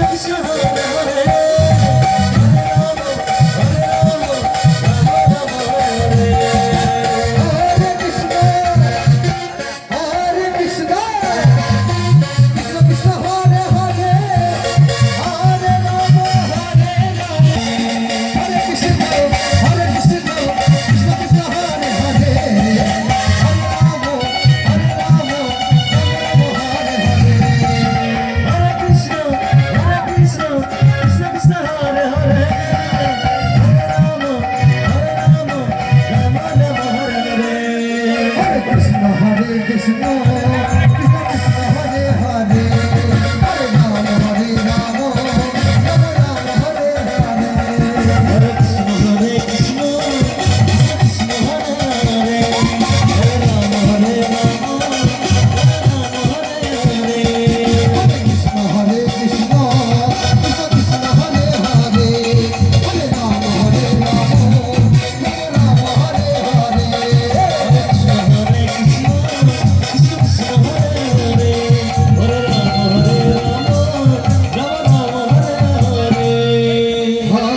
Sensation Krishna Hare Krishna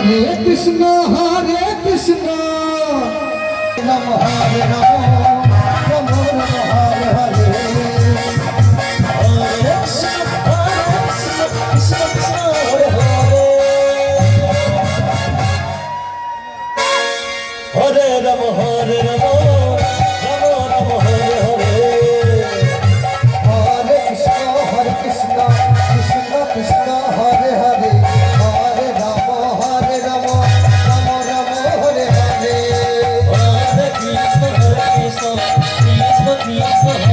Hare Krishna Hare Krishna. Nam Hare Nam Nam Hare Hare. Hare Ram Hare Ram go, please go, please go.